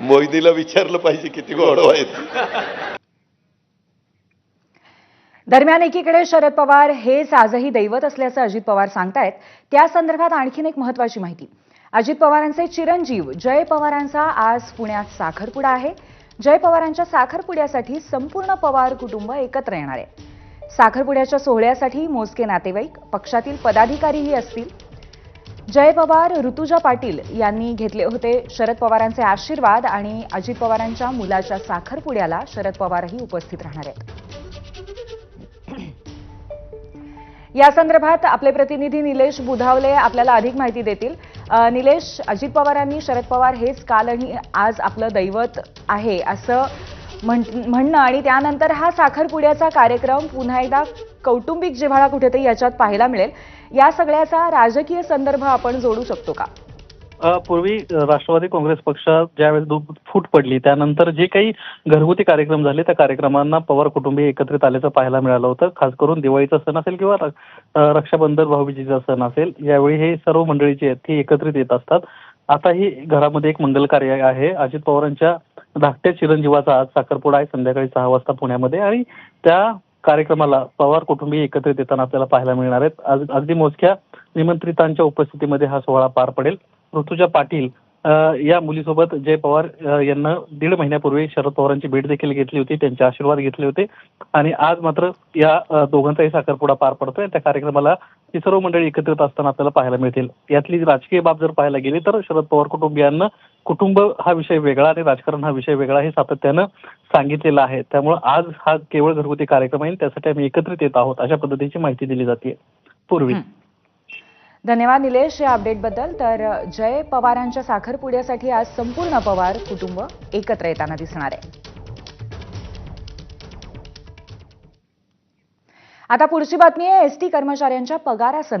मोहिनीला विचारलं पाहिजे किती गोडवा आहेत. दरम्यान एकीकडे शरद पवार हेच आजही दैवत असल्याचं अजित पवार सांगतायत. त्या संदर्भात आणखीन एक महत्वाची माहिती. अजित पवारांचे चिरंजीव जय पवारांचा आज पुण्यात साखरपुडा आहे. जय पवारांच्या साखरपुड्यासाठी संपूर्ण पवार कुटुंब एकत्र येणार आहे. साखरपुड्याच्या सोहळ्यासाठी मोजके नातेवाईक पक्षातील पदाधिकारीही असतील. जय पवार ऋतुजा पाटील यांनी घेतले होते शरद पवारांचे आशीर्वाद आणि अजित पवारांच्या मुलाच्या साखरपुड्याला शरद पवारही उपस्थित राहणार आहेत. या संदर्भात आपले प्रतिनिधी निलेश बुधावले आपल्याला अधिक माहिती देतील. निलेश अजित पवारांनी शरद पवार हेच काल आणि आज आपलं दैवत आहे असं म्हण- म्हणणं आणि त्यानंतर हा साखरपुड्याचा कार्यक्रम पुन्हा एकदा कौटुंबिक जिव्हाळा कुठेतरी याच्यात पाहायला मिळेल. या सगळ्याचा राजकीय संदर्भ आपण जोडू शकतो का? पूर्वी राष्ट्रवादी काँग्रेस पक्षात ज्यावेळेस फूट पडली त्यानंतर जे काही घरगुती कार्यक्रम झाले त्या कार्यक्रमांना पवार कुटुंबीय एकत्रित आल्याचं पाहायला मिळालं होतं. खास करून दिवाळीचा सण असेल किंवा रक्षाबंधन भाऊबीजीचा सण असेल यावेळी हे सर्व मंडळी जी आहेत ती एकत्रित येत असतात. आता ही घरामध्ये एक मंगल कार्य आहे. अजित पवारांच्या धाकट्या चिरंजीवाचा आज साखरपुडा आहे संध्याकाळी सहा वाजता पुण्यामध्ये आणि त्या कार्यक्रमाला पवार कुटुंबीय एकत्रित येताना आपल्याला पाहायला मिळणार आहेत. अगदी मोजक्या निमंत्रितांच्या उपस्थितीमध्ये हा सोहळा पार पडेल. ऋतुजा पाटील या मुलीसोबत जय पवार यांना दीड महिन्यापूर्वी शरद पवारांची भेट देखील घेतली होती. त्यांचे आशीर्वाद घेतले होते. आणि आज मात्र या दोघांचाही साखरपुडा पार पडतोय. त्या कार्यक्रमाला ही सर्व मंडळी एकत्रित असताना आपल्याला पाहायला मिळतील. यातली राजकीय बाब जर पाहायला गेली तर शरद पवार कुटुंबियांना कुटुंब हा विषय वेगळा आणि राजकारण हा विषय वेगळा हे सातत्यानं सांगितलेलं आहे. त्यामुळे आज हा केवळ घरगुती कार्यक्रम आहे त्यासाठी आम्ही एकत्रित येत आहोत अशा पद्धतीची माहिती दिली जाते पूर्वी. धन्यवाद निलेश या अपडेटबद्दल तर जय पवारांच्या साखरपुड्यासाठी आज संपूर्ण पवार कुटुंब एकत्र येताना दिसणार आहे. आता पुढची बातमी आहे एसटी कर्मचाऱ्यांच्या पगारासंदर्भात.